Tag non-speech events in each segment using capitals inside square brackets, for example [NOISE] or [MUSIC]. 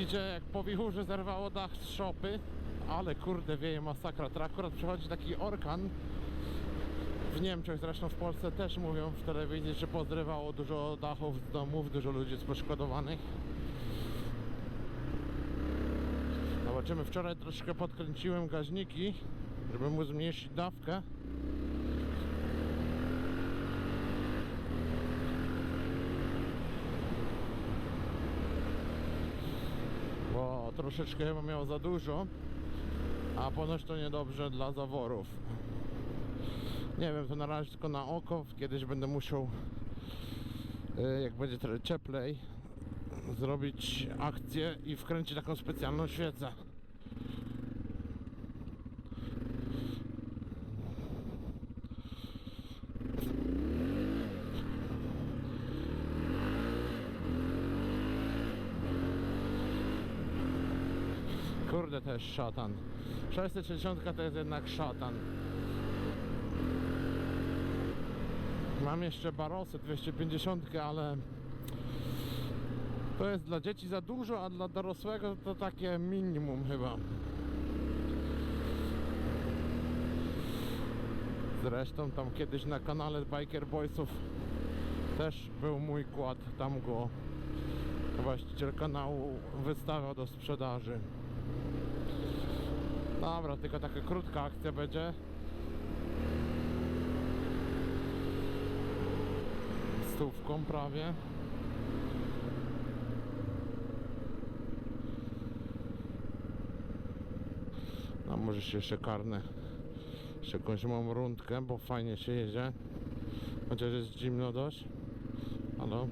Widzicie jak po wichurze zerwało dach z szopy? Ale kurde wieje masakra. To akurat przychodzi taki orkan. W Niemczech, zresztą w Polsce też mówią w telewizji, że pozrywało dużo dachów z domów, dużo ludzi jest poszkodowanych. Zobaczymy, wczoraj troszkę podkręciłem gaźniki, żeby mu zmniejszyć dawkę troszeczkę chyba miał za dużo a ponoć to niedobrze dla zaworów. Nie wiem, to na razie tylko na oko. Kiedyś będę musiał e, jak będzie trochę cieplej zrobić akcję i wkręcić taką specjalną świecę To jest szatan. 660 to jest jednak szatan. Mam jeszcze Barosy 250, ale to jest dla dzieci za dużo, a dla dorosłego to takie minimum chyba. Zresztą tam kiedyś na kanale Biker Boysów też był mój kład, tam go właściciel kanału wystawiał do sprzedaży. Dobra, tylko taka krótka akcja będzie. Stówką prawie. A może się jeszcze karnę. Jeszcze jakąś mam rundkę, bo fajnie się jedzie. Chociaż jest zimno dość. Halo?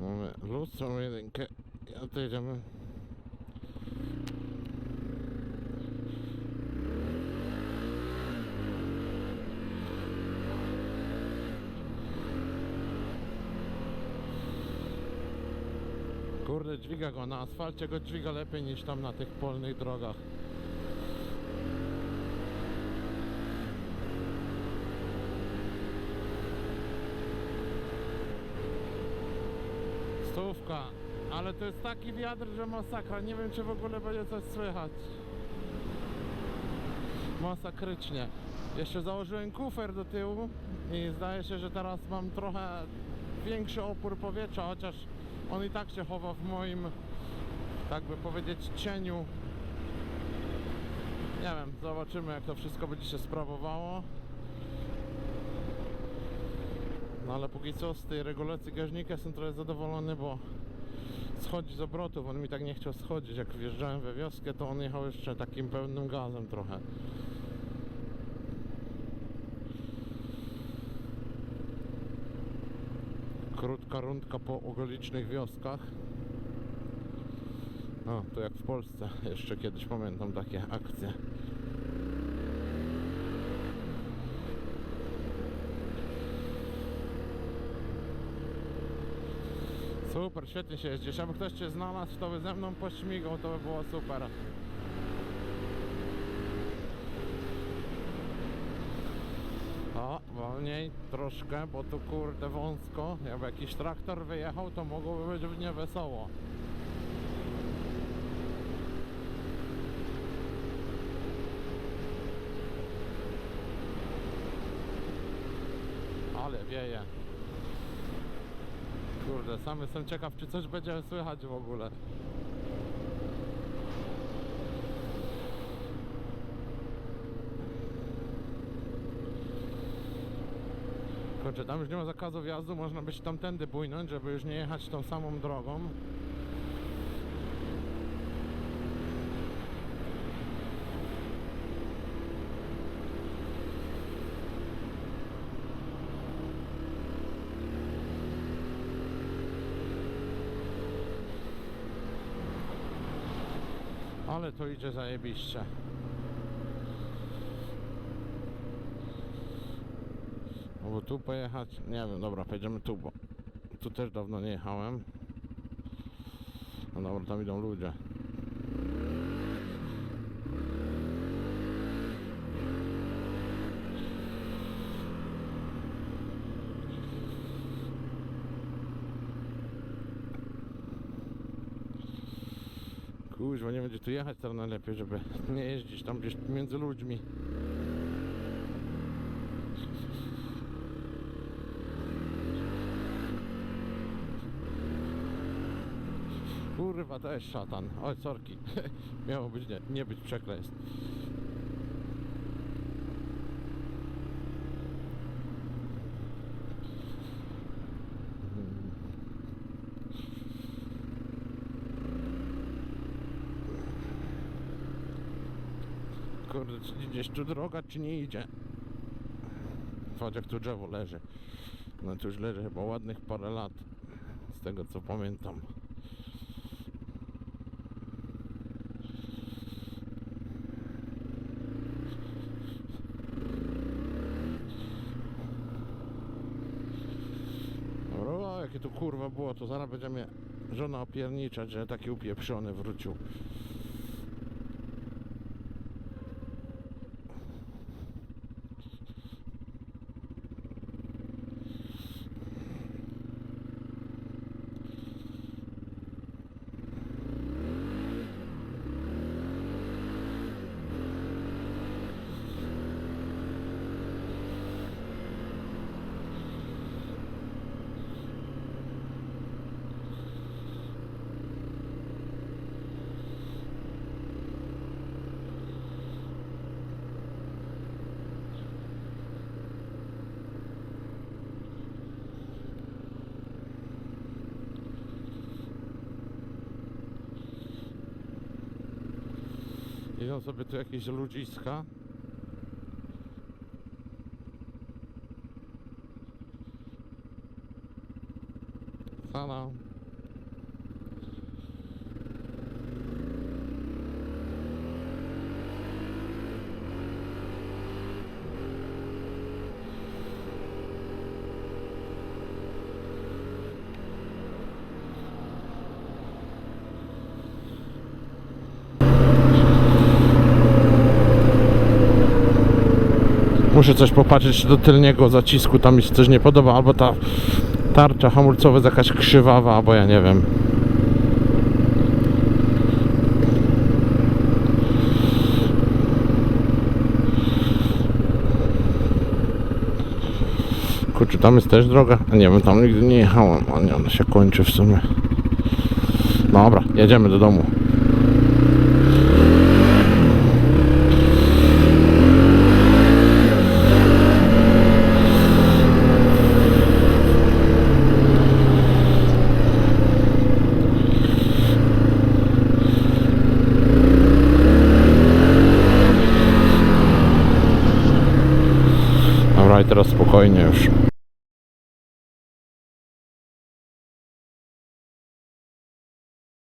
Mamy lustro, mamy jedynkę. Ja to jedziemy. Kurde, dźwiga go na asfalcie, go dźwiga lepiej niż tam na tych polnych drogach. Ale to jest taki wiatr, że masakra. Nie wiem, czy w ogóle będzie coś słychać. Masakrycznie. Jeszcze założyłem kufer do tyłu i zdaje się, że teraz mam trochę większy opór powietrza, chociaż on i tak się chowa w moim, tak by powiedzieć, cieniu. Nie wiem, zobaczymy jak to wszystko będzie się sprawowało. No ale póki co z tej regulacji gaźnika jestem trochę zadowolony, bo schodzi z obrotów. On mi tak nie chciał schodzić. Jak wjeżdżałem we wioskę, to on jechał jeszcze takim pełnym gazem trochę. Krótka rundka po okolicznych wioskach. No, to jak w Polsce. Jeszcze kiedyś pamiętam takie akcje. Super, świetnie się jeździsz. Aby ktoś Cię znalazł, to by ze mną pośmigał, to by było super. O, wolniej troszkę, bo tu kurde wąsko. Jakby jakiś traktor wyjechał, to mogłoby być niewesoło. Ale wieje. Kurde, sam jestem ciekaw, czy coś będzie słychać w ogóle. Kurczę, tam już nie ma zakazu wjazdu, można być tamtędy bójnąć, żeby już nie jechać tą samą drogą. Ale to idzie zajebiście. Bo tu pojechać, nie wiem, dobra, pojedziemy tu, bo tu też dawno nie jechałem. No dobra, tam idą ludzie. Kuźwa, nie będzie tu jechać teraz najlepiej, żeby nie jeździć tam gdzieś między ludźmi. Kurwa, to jest szatan. Oj, sorki. [LAUGHS] Miało być nie, nie być przekleństw. Kurde, gdzieś tu droga, czy nie idzie? Patrz jak tu drzewo leży. No to już leży chyba ładnych parę lat. Z tego co pamiętam. O, jakie tu kurwa było, to zaraz będzie mnie żona opierniczać, że taki upieprzony wrócił. Idą sobie tu jakieś ludziska. Halo. Muszę coś popatrzeć do tylniego zacisku, tam mi się coś nie podoba, albo ta tarcza hamulcowa jest jakaś krzywawa, albo ja nie wiem. Kurczę, tam jest też droga? Nie wiem, tam nigdy nie jechałem, a nie, ona się kończy w sumie. Dobra, jedziemy do domu. Dobra,